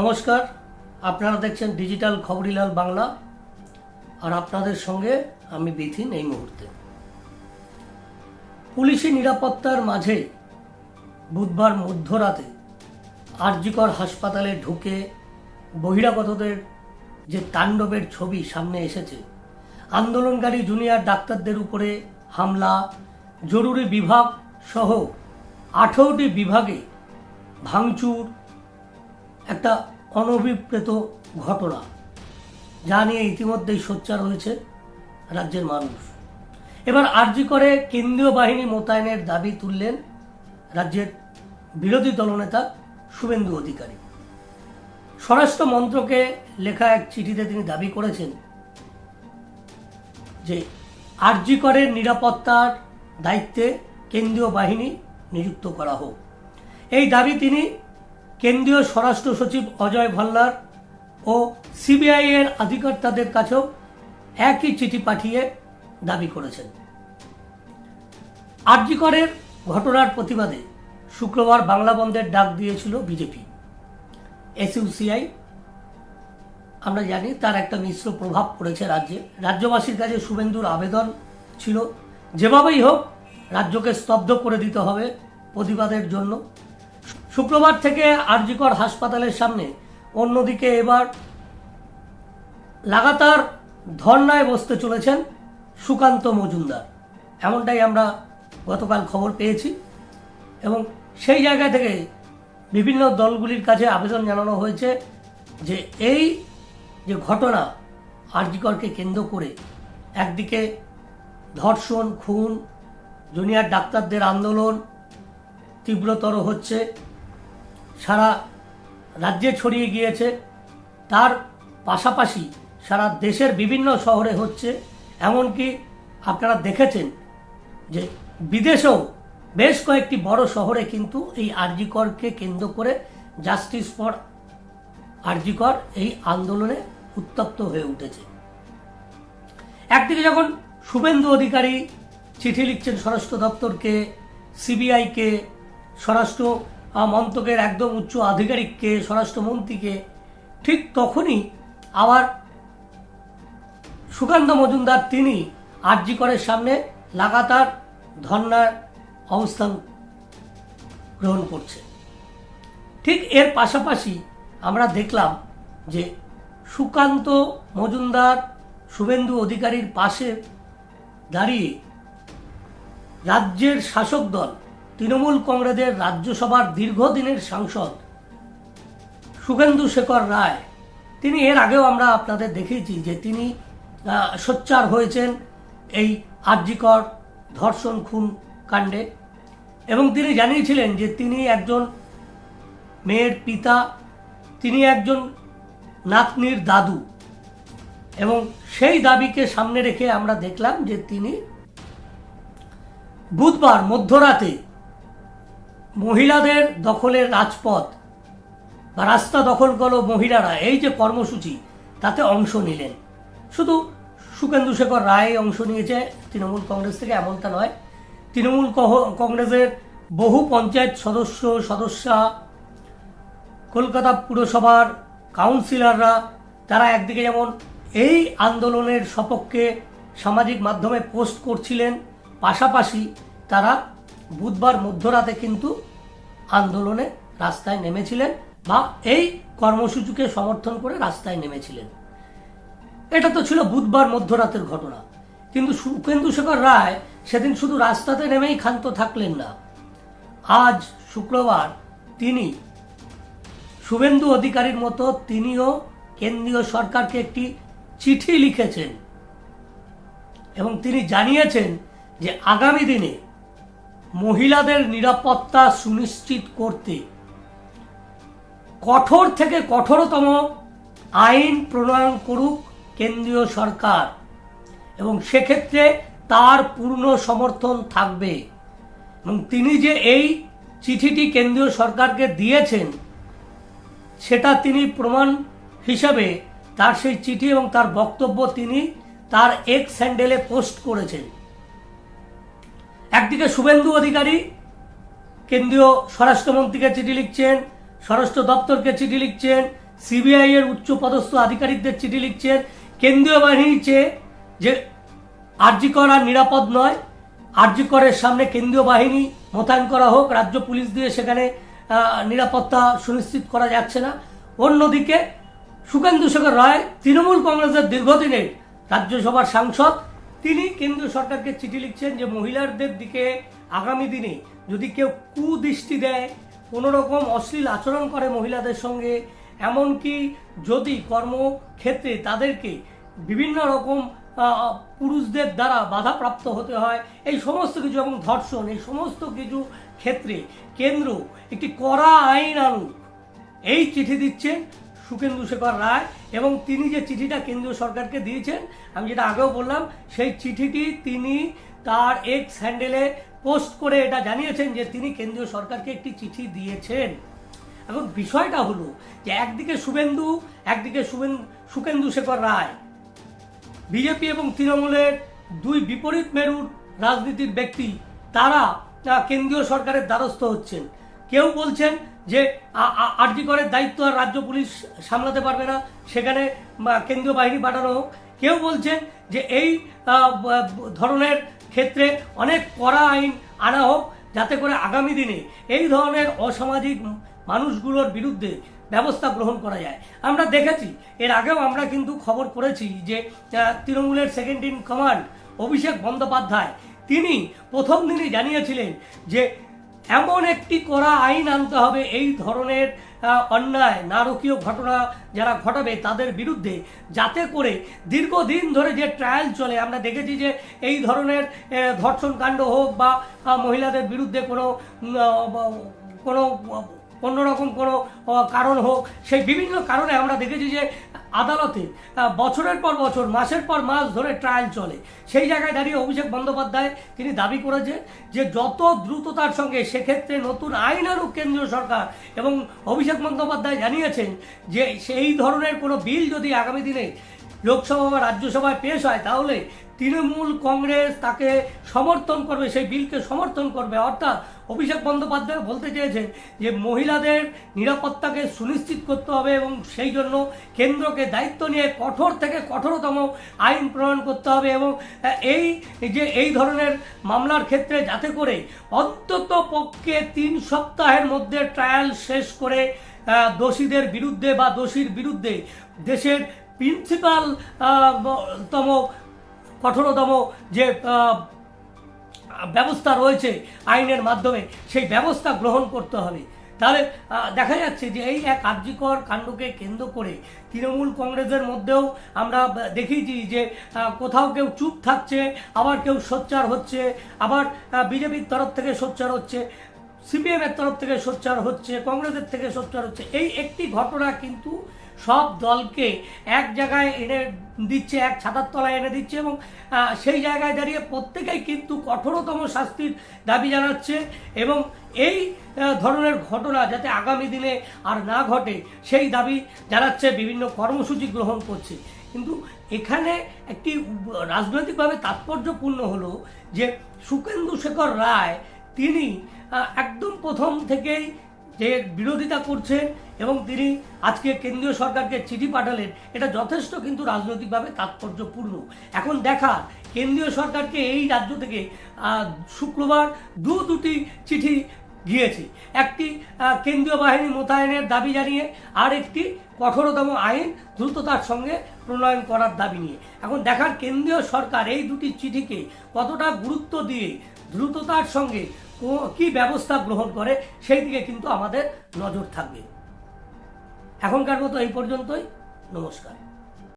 নমস্কার, আপনারা দেখছেন ডিজিটাল খবরিলাল বাংলা, আর আপনাদের সঙ্গে আমি বিথিন এই মুহূর্তে। পুলিশি নিরাপত্তার মাঝে বুধবার মধ্যরাতে আরজিকর হাসপাতালে ঢুকে বহিরাগতদের যে তাণ্ডবের ছবি সামনে এসেছে, আন্দোলনকারী জুনিয়র ডাক্তারদের উপরে হামলা, জরুরি বিভাগ সহ আঠেরোটি বিভাগে ভাঙচুর একটা অনভিপ্রেত ঘটনা, যা নিয়ে ইতিমধ্যেই সোচ্চার হয়েছে রাজ্যের মানুষ। এবার আর্জি করে কেন্দ্রীয় বাহিনী মোতায়েনের দাবি তুললেন রাজ্যের বিরোধী দলনেতা শুভেন্দু অধিকারী। স্বরাষ্ট্র মন্ত্রকে লেখা এক চিঠিতে তিনি দাবি করেছেন যে আরজি করের নিরাপত্তার দায়িত্বে কেন্দ্রীয় বাহিনী নিযুক্ত করা হোক। এই দাবি তিনি কেন্দ্রীয় স্বরাষ্ট্র সচিব অজয় ভাল্লার ও সিবিআই এর আধিকর্তাদের কাছেও একই চিঠি পাঠিয়ে দাবি করেছেন। আরজি করের ঘটনার প্রতিবাদে শুক্রবার বাংলা বন্ধের ডাক দিয়েছিল বিজেপি। এসইউসিআই, আমরা জানি তার একটা মিশ্র প্রভাব পড়েছে রাজ্যে। রাজ্যবাসীর কাছে শুভেন্দুর আবেদন ছিল, যেভাবেই হোক, রাজ্যকে স্তব্ধ করে দিতে হবে প্রতিবাদের জন্য। শুক্রবার থেকে আরজিকর হাসপাতালের সামনে। অন্যদিকে এবার লাগাতার ধর্নায় বসতে চলেছেন সুকান্ত মজুমদার। এমনটাই আমরা গতকাল খবর পেয়েছি এবং সেই জায়গা থেকে বিভিন্ন দলগুলির কাছে আবেদন জানানো হয়েছে যে এই যে ঘটনা আরজিকরকে কেন্দ্র করে একদিকে ধর্ষণ, খুন, জুনিয়র ডাক্তারদের আন্দোলন তীব্রতর হচ্ছে সারা রাজ্যে ছড়িয়ে গিয়েছে। তার পাশাপাশি সারা দেশের বিভিন্ন শহরে হচ্ছে। এমনকি আপনারা দেখেছেন যে বিদেশেও বেশ কয়েকটি বড় শহরে কিন্তু এই আরজিকরকে কেন্দ্র করে জাস্টিস ফর আরজিকর এই আন্দোলনে উত্তপ্ত হয়ে উঠেছে। একদিকে যখন শুভেন্দু অধিকারী চিঠি লিখছেন স্বরাষ্ট্র দপ্তরকে, সিবিআইকে, স্বরাষ্ট্র মন্ত্রকের একদম উচ্চ আধিকারিককে, স্বরাষ্ট্রমন্ত্রীকে, ঠিক তখনই আবার সুকান্ত মজুমদার তিনি আরজি করের সামনে লাগাতার ধর্নার অবস্থান গ্রহণ করছে ঠিক এর পাশাপাশি আমরা দেখলাম যে সুকান্ত মজুমদার শুভেন্দু অধিকারীর পাশে দাঁড়িয়ে রাজ্যের শাসক দল তৃণমূল কংগ্রেসের রাজ্যসভার দীর্ঘদিনের সাংসদ সুখেন্দু শেখর রায়। তিনি এর আগেও আমরা আপনাদের দেখেছি যে তিনি সোচ্চার হয়েছেন এই আর্যিকর ধর্ষণ খুন কাণ্ডে। এবং তিনি জানিয়েছিলেন যে তিনি একজন মেয়ের পিতা, তিনি একজন নাতনির দাদু। এবং সেই দাবিকে সামনে রেখে আমরা দেখলাম যে তিনি বুধবার মধ্যরাতে মহিলাদের দখলের রাজপথ বা রাস্তা দখল করল মহিলারা, এই যে কর্মসূচি, তাতে অংশ নিলেন। শুধু সুকেন্দু শেখর রায় অংশ নিয়েছে, তৃণমূল কংগ্রেস থেকে এমনটা নয়। তৃণমূল কংগ্রেসের বহু পঞ্চায়েত সদস্য, সদস্যা, কলকাতা পুরসভার কাউন্সিলররা, তারা একদিকে যেমন এই আন্দোলনের সপক্ষে সামাজিক মাধ্যমে পোস্ট করছিলেন, পাশাপাশি তারা বুধবার মধ্যরাতে কিন্তু আন্দোলনে রাস্তায় নেমেছিলেন বা এই কর্মসূচিকে সমর্থন করে রাস্তায় নেমেছিলেন। এটা তো ছিল বুধবার মধ্যরাতের ঘটনা। কিন্তু সুখেন্দু শেখর রায় সেদিন শুধু রাস্তাতে নেমেই ক্ষান্ত থাকলেন না। আজ শুক্রবার তিনি শুভেন্দু অধিকারীর মতো তিনিও কেন্দ্রীয় সরকারকে একটি চিঠি লিখেছেন এবং তিনি জানিয়েছেন যে আগামী দিনে মহিলাদের নিরাপত্তা সুনিশ্চিত করতে কঠোর থেকে কঠোরতম আইন প্রণয়ন করুক কেন্দ্রীয় সরকার। এবং সেক্ষেত্রে তার পূর্ণ সমর্থন থাকবে। এবং তিনি যে এই চিঠিটি কেন্দ্রীয় সরকারকে দিয়েছেন, সেটা তিনি প্রমাণ হিসাবে তার সেই চিঠি এবং তার বক্তব্য তিনি তার এক্স স্যান্ডেলে পোস্ট করেছেন। একদিকে শুভেন্দু অধিকারী, কেন্দ্রীয় স্বরাষ্ট্রমন্ত্রীকে চিঠি লিখছেন, স্বরাষ্ট্র দপ্তরকে চিঠি লিখছেন, সিবিআই এর উচ্চপদস্থ আধিকারিকদের চিঠি লিখছেন, কেন্দ্রীয় বাহিনী চেয়ে যে আরজিকর আর নিরাপদ নয়, আরজিকরের সামনে কেন্দ্রীয় বাহিনী মোতায়েন করা হোক, রাজ্য পুলিশ দিয়ে সেখানে নিরাপত্তা সুনিশ্চিত করা যাচ্ছে না। অন্যদিকে সুকেন্দু শেখর রায়, তৃণমূল কংগ্রেসের দীর্ঘদিনের রাজ্যসভার সাংসদ তিনি কেন্দ্রীয় সরকারকে চিঠি লিখছেন যে মহিলাদের দিকে আগামী দিনে যদি কেউ কুদৃষ্টি দেয় কোনো রকম অশ্লীল আচরণ করে মহিলাদের সঙ্গে, এমনকি যদি কর্মক্ষেত্রে তাদেরকে বিভিন্ন রকম পুরুষদের দ্বারা বাধাপ্রাপ্ত হতে হয়, এই সমস্ত কিছু এবং ধর্ষণ, এই সমস্ত কিছু ক্ষেত্রে কেন্দ্র একটি কড়া আইন আনুক। এই চিঠি দিচ্ছেন সুকেন্দু শেখর রায় এবং তিনি যে চিঠিটা কেন্দ্রীয় সরকারকে দিয়েছেন, আমি যেটা আগেও বললাম, সেই চিঠিটি তিনি তার এক্স হ্যান্ডেলে পোস্ট করে এটা জানিয়েছেন যে তিনি কেন্দ্রীয় সরকারকে একটি চিঠি দিয়েছেন। এবং বিষয়টা হলো যে একদিকে শুভেন্দু, একদিকে শুভেন সুকেন্দু শেখর রায়। বিজেপি এবং তৃণমূলের দুই বিপরীত মেরুর রাজনীতির ব্যক্তি তারা কেন্দ্রীয় সরকারের দ্বারস্থ হচ্ছেন। কেউ বলছেন যে আরজি করের দায়িত্ব আর রাজ্য পুলিশ সামলাতে পারবে না, সেখানে কেন্দ্রীয় বাহিনী পাঠানো হোক। কেউ বলছেন যে এই ধরনের ক্ষেত্রে অনেক কড়া আইন আনা হোক যাতে করে আগামী দিনে এই ধরনের অসামাজিক মানুষগুলোর বিরুদ্ধে ব্যবস্থা গ্রহণ করা যায়। আমরা দেখেছি, এর আগেও আমরা কিন্তু খবর করেছি যে তৃণমূলের second in command Abhishek Bandyopadhyay, তিনি প্রথম দিনই জানিয়েছিলেন যে এমন একটি করা আইন আনতে হবে, এই ধরনের অন্যায়, নারকীয় ঘটনা যারা ঘটাবে তাদের বিরুদ্ধে, যাতে করে দীর্ঘদিন ধরে যে ট্রায়াল চলে, আমরা দেখেছি যে এই ধরনের ধর্ষণকাণ্ড হোক বা মহিলাদের বিরুদ্ধে কোনো কোনো অন্যরকম কোনো কারণ হোক, সেই বিভিন্ন কারণে আমরা দেখেছি যে আদালতে বছরের পর বছর, মাসের পর মাস ধরে ট্রায়াল চলে। সেই জায়গায় দাঁড়িয়ে অভিষেক বন্দ্যোপাধ্যায় তিনি দাবি করেছে যে যত দ্রুততার সঙ্গে সেক্ষেত্রে নতুন আইন আনুক কেন্দ্রীয় সরকার এবং অভিষেক বন্দ্যোপাধ্যায় জানিয়েছেন যে সেই ধরনের কোনো বিল যদি আগামী দিনে লোকসভা বা রাজ্যসভায় পেশ হয়, তাহলে তৃণমূল কংগ্রেস তাকে সমর্থন করবে, সেই বিলকে সমর্থন করবে। অর্থাৎ অভিষেক বন্দ্যোপাধ্যায় বলতে চেয়েছেন যে মহিলাদের নিরাপত্তাকে সুনিশ্চিত করতে হবে এবং সেই জন্য কেন্দ্রকে দায়িত্ব নিয়ে কঠোর থেকে কঠোরতম আইন প্রণয়ন করতে হবে এবং এই যে, এই ধরনের মামলার ক্ষেত্রে যাতে করে অন্তত পক্ষে তিন সপ্তাহের মধ্যে ট্রায়াল শেষ করে দোষীদের বিরুদ্ধে বা দোষীর বিরুদ্ধে দেশের প্রিন্সিপাল তম কঠোরতম যে ব্যবস্থা রয়েছে আইনের মাধ্যমে, সেই ব্যবস্থা গ্রহণ করতে হবে। তাহলে দেখা যাচ্ছে যে এই এক কার্যকর কাণ্ডকে কেন্দ্র করে তৃণমূল কংগ্রেসের মধ্যেও আমরা দেখেছি যে কোথাও কেউ চুপ থাকছে, আবার কেউ সোচ্চার হচ্ছে, আবার বিজেপির তরফ থেকে সোচ্চার হচ্ছে সিপিএম এর তরফ থেকে সোচ্চার হচ্ছে, কংগ্রেসের থেকে সোচ্চার হচ্ছে। এই একটি ঘটনা কিন্তু সব দলকে এক জায়গায় এনে দিচ্ছে, এক ছাতার তলায় এনে দিচ্ছে এবং সেই জায়গায় দাঁড়িয়ে প্রত্যেকেই কিন্তু কঠোরতম শাস্তির দাবি জানাচ্ছে এবং এই ধরনের ঘটনা যাতে আগামী দিনে আর না ঘটে, সেই দাবি জানাচ্ছে বিভিন্ন কর্মসূচি গ্রহণ করছে। কিন্তু এখানে একটি রাজনৈতিকভাবে তাৎপর্যপূর্ণ হলো যে সুকেন্দু শেখর রায়, তিনি একদম প্রথম থেকেই যে বিরোধিতা করছেন এবং তিনি আজকে কেন্দ্রীয় সরকারকে চিঠি পাঠালেন, এটা যথেষ্ট কিন্তু রাজনৈতিকভাবে তাৎপর্যপূর্ণ। এখন দেখা, কেন্দ্রীয় সরকারকে এই রাজ্য থেকে শুক্রবার দু দুটি চিঠি গিয়েছে। একটি কেন্দ্রীয় বাহিনী মোতায়েনের দাবি জানিয়ে, আর একটি কঠোরতম আইন দ্রুততার সঙ্গে প্রণয়ন করার দাবি নিয়ে। এখন দেখার কেন্দ্রীয় সরকার এই দুটি চিঠিকে কতটা গুরুত্ব দিয়ে দ্রুততার সঙ্গে কো- ব্যবস্থা গ্রহণ করে, সেই দিকে কিন্তু আমাদের নজর থাকবে। এখনকার মতো এই পর্যন্তই। নমস্কার।